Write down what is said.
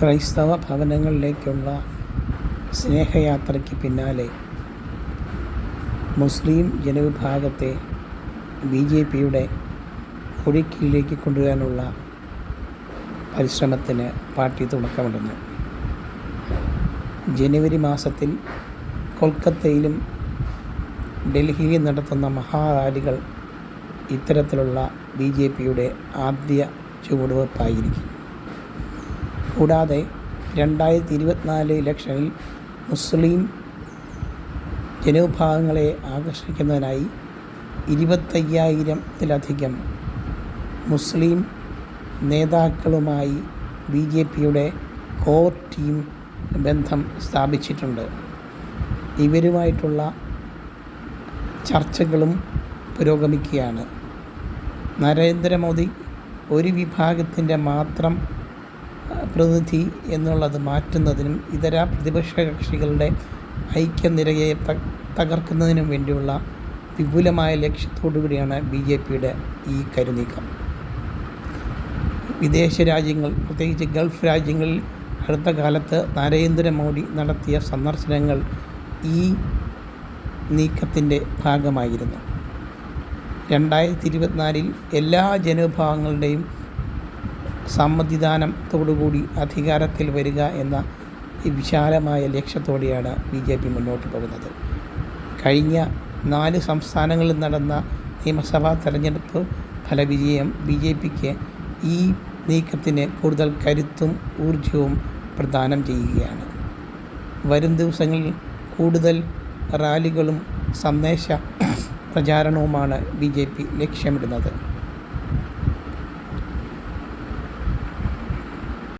ക്രൈസ്തവ ഭവനങ്ങളിലേക്കുള്ള സ്നേഹയാത്രയ്ക്ക് പിന്നാലെ മുസ്ലിം ജനവിഭാഗത്തെ B J പിയുടെ കുഴിക്കീഴിലേക്ക് കൊണ്ടുവരാനുള്ള പരിശ്രമത്തിന് പാർട്ടി തുടക്കമിടുന്നു. ജനുവരി മാസത്തിൽ കൊൽക്കത്തയിലും ഡൽഹിയിലും നടത്തുന്ന മഹാറാലികൾ ഇത്തരത്തിലുള്ള ബി ജെ പിയുടെ ആദ്യ ചുവടുവെപ്പായിരിക്കും. കൂടാതെ രണ്ടായിരത്തി ഇരുപത്തിനാല് ഇലക്ഷനിൽ മുസ്ലിം ജനവിഭാഗങ്ങളെ ആകർഷിക്കുന്നതിനായി ഇരുപത്തയ്യായിരത്തിലധികം മുസ്ലിം നേതാക്കളുമായി ബി ജെ പിയുടെ കോർ ടീം ബന്ധം സ്ഥാപിച്ചിട്ടുണ്ട്. ഇവരുമായിട്ടുള്ള ചർച്ചകളും പുരോഗമിക്കുകയാണ്. നരേന്ദ്രമോദി ഒരു വിഭാഗത്തിന്റെ മാത്രം പ്രതിനിധി എന്നുള്ളത് മാറ്റുന്നതിനും ഇതര പ്രതിപക്ഷ കക്ഷികളുടെ ഐക്യനിരയെ തകർക്കുന്നതിനും വേണ്ടിയുള്ള വിപുലമായ ലക്ഷ്യത്തോടു കൂടിയാണ് ബി ജെ പിയുടെ ഈ കരുനീക്കം. വിദേശ രാജ്യങ്ങൾ പ്രത്യേകിച്ച് ഗൾഫ് രാജ്യങ്ങളിൽ അടുത്ത കാലത്ത് നരേന്ദ്രമോദി നടത്തിയ സന്ദർശനങ്ങൾ ഈ നീക്കത്തിന്റെ ഭാഗമായിരുന്നു. രണ്ടായിരത്തി ഇരുപത്തിനാലിൽ എല്ലാ ജനവിഭാഗങ്ങളുടെയും സമ്മതിദാനത്തോടുകൂടി അധികാരത്തിൽ വരിക എന്ന വിശാലമായ ലക്ഷ്യത്തോടെയാണ് ബി ജെ പി മുന്നോട്ട് പോകുന്നത്. കഴിഞ്ഞ നാല് സംസ്ഥാനങ്ങളിൽ നടന്ന നിയമസഭാ തെരഞ്ഞെടുപ്പ് ഫലവിജയം ബി ജെ പിക്ക് ഈ നീക്കത്തിന് കൂടുതൽ കരുത്തും ഊർജവും പ്രദാനം ചെയ്യുകയാണ്. വരും ദിവസങ്ങളിൽ കൂടുതൽ റാലികളും സന്ദേശ പ്രചാരണവുമാണ് ബി ജെ പി ലക്ഷ്യമിടുന്നത്.